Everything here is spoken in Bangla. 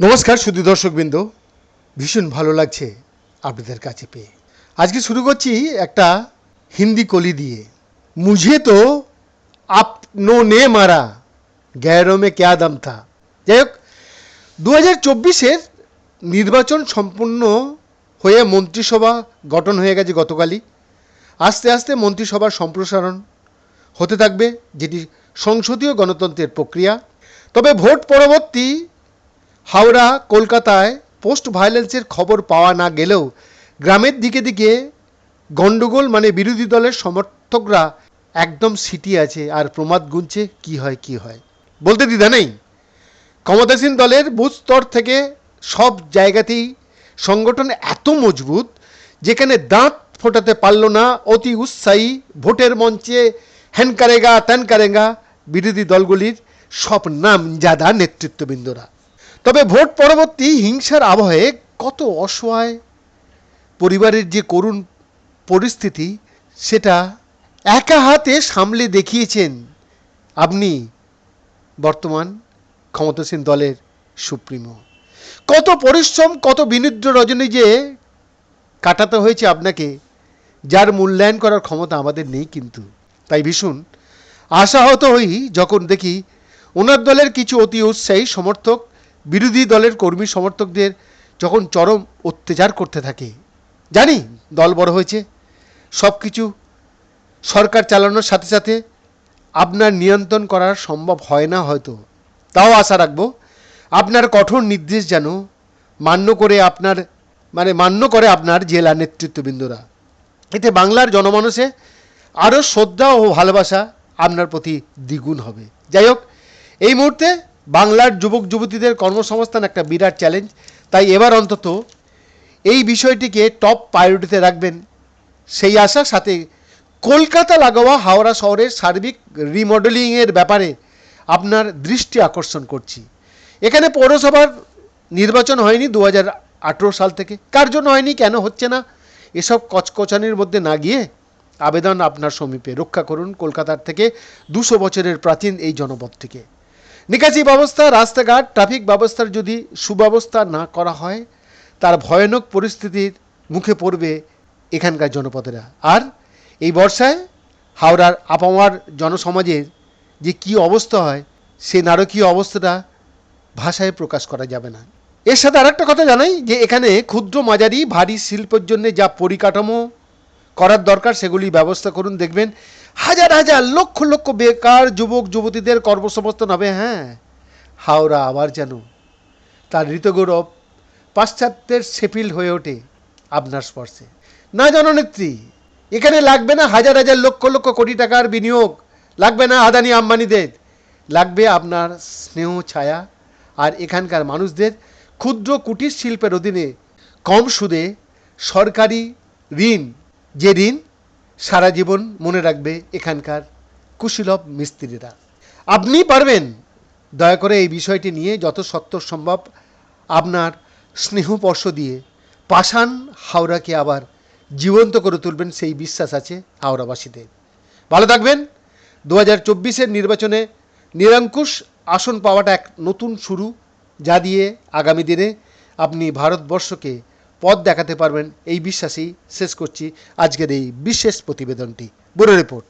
নমস্কার শুধু দর্শকবৃন্দ। ভীষণ ভালো লাগছে আপনাদের কাছে পেয়ে। আজকে শুরু করছি একটা হিন্দি কলি দিয়ে। মুঝে তো আপনো নে মারা গ্যারো মে ক্যা দাম থা। যাই হোক দু হাজার চব্বিশের নির্বাচন সম্পূর্ণ হয়ে মন্ত্রিসভা গঠন হয়ে গেছে গতকালই। আস্তে আস্তে মন্ত্রিসভার সম্প্রসারণ হতে থাকবে, যেটি সংসদীয় গণতন্ত্রের প্রক্রিয়া। তবে ভোট পরবর্তী হাওড়া, কলকাতায় পোস্ট ভায়োলেন্সের খবর পাওয়া না গেলেও গ্রামের দিকে দিকে গন্ডগোল মানে বিরোধী দলের সমর্থকরা একদম সিটি আছে আর প্রমাদ গুনছে কি হয় কি হয়। বলতে দ্বিধা নেই। ক্ষমতাসীন দলের বুথ স্তর থেকে সব জায়গাতেই সংগঠন এত মজবুত, যেখানে দাঁত ফোটাতে পারল না, অতি উৎসাহী ভোটের মঞ্চে হ্যান কারেগা ত্যান কারেগা, বিরোধী দলগুলির সব নামজাদা নেতৃত্ববৃন্দরা। তবে ভোট পরবর্তী হিংসার আবহে কত অসহায়, পরিবারের যে করুণ পরিস্থিতি, সেটা একা হাতে সামলে দেখিয়েছেন আপনি বর্তমান ক্ষমতাসীন দলের সুপ্রিমো। কত পরিশ্রম, কত বিনিদ্র রজনী যে কাটাতে হয়েছে আপনাকে, যার মূল্যায়ন করার ক্ষমতা আমাদের নেই কিন্তু। তাই ভীষণ আশাহত হই যখন দেখি ওনার দলের কিছু অতি উৎসাহী সমর্থক, বিরোধী দলের কর্মী সমর্থকদের যখন চরম অত্যাচার করতে থাকে। জানি দল বড় হয়েছে সব কিছু সরকার চালানোর সাথে সাথে আপনার নিয়ন্ত্রণ করা সম্ভব হয় না হয়তো। তাও আশা রাখব আপনার কঠোর নির্দেশ যেন মান্য করে আপনার মানে মান্য করে আপনার জেলা নেতৃত্ববৃন্দরা। এতে বাংলার জনমানসে আরও শ্রদ্ধা ও ভালোবাসা আপনার প্রতি দ্বিগুণ হবে। যাই হোক, এই মুহূর্তে বাংলার যুবক যুবতীদের কর্মসংস্থান একটা বিরাট চ্যালেঞ্জ তাই এবার অন্তত এই বিষয়টিকে টপ প্রায়োরিটিতে রাখবেন। সেই আশার সাথে কলকাতা লাগোয়া হাওড়া শহরের সার্বিক রিমডেলিংয়ের ব্যাপারে আপনার দৃষ্টি আকর্ষণ করছি। এখানে পৌরসভার নির্বাচন হয়নি দু হাজার আঠেরো সাল থেকে। কার জন্য হয়নি, কেন হচ্ছে না, এসব কচকচানির মধ্যে না গিয়ে আবেদন আপনার সমীপে। রক্ষা করুন কলকাতার থেকে দুশো বছরের প্রাচীন এই জনপদটিকে নিকাশি ব্যবস্থা, রাস্তাঘাট, ট্রাফিক ব্যবস্থার যদি সুব্যবস্থা না করা হয়, তার ভয়ানক পরিস্থিতির মুখে পড়বে এখানকার জনপদেরা। আর এই বর্ষায় হাওড়ার আপামার জনসমাজের যে কি অবস্থা হয়, সে নারকীয় অবস্থাটা ভাষায় প্রকাশ করা যাবে না। এর সাথে আরেকটা কথা জানাই যে, এখানে ক্ষুদ্র মাঝারি ভারী শিল্পের জন্য যা পরিকাঠামো করার দরকার সেগুলি ব্যবস্থা করুন, দেখবেন হাজার হাজার লক্ষ লক্ষ বেকার যুবক, যুবতীদের কর্মসংস্থান হবে হ্যাঁ। হাওড়া আবার যেন তার ঋতগৌরব পাশ্চাত্যের সেফিল হয়ে ওঠে আপনার স্পর্শে। না জননেত্রী, এখানে লাগবে না হাজার হাজার লক্ষ লক্ষ কোটি টাকার বিনিয়োগ, লাগবে না আদানি আম্বানিদের, লাগবে আপনার স্নেহ, ছায়া, আর এখানকার মানুষদের ক্ষুদ্র কুটির শিল্পের অধীনে কম সুদে সরকারি ঋণ যে ঋণ সারা জীবন মনে রাখবে এখানকার কুশীলভ মিস্ত্রিরা। আপনি পারবেন। দয়া করে এই বিষয়টি নিয়ে যত সত্তর সম্ভব আপনার স্নেহস্পর্শ দিয়ে পাষাণ হাওড়াকে আবার জীবন্ত করে তুলবেন সেই বিশ্বাস আছে হাওড়াবাসীদের। ভালো থাকবেন। দু হাজার চব্বিশের নির্বাচনে নিরঙ্কুশ আসন পাওয়াটা এক নতুন শুরু, যা দিয়ে আগামী দিনে আপনি ভারতবর্ষকে পথ দেখাতে পারবেন। এই বিশ্বাসেই শেষ করছি আজকের এই বিশেষ প্রতিবেদনটি। Bureau report.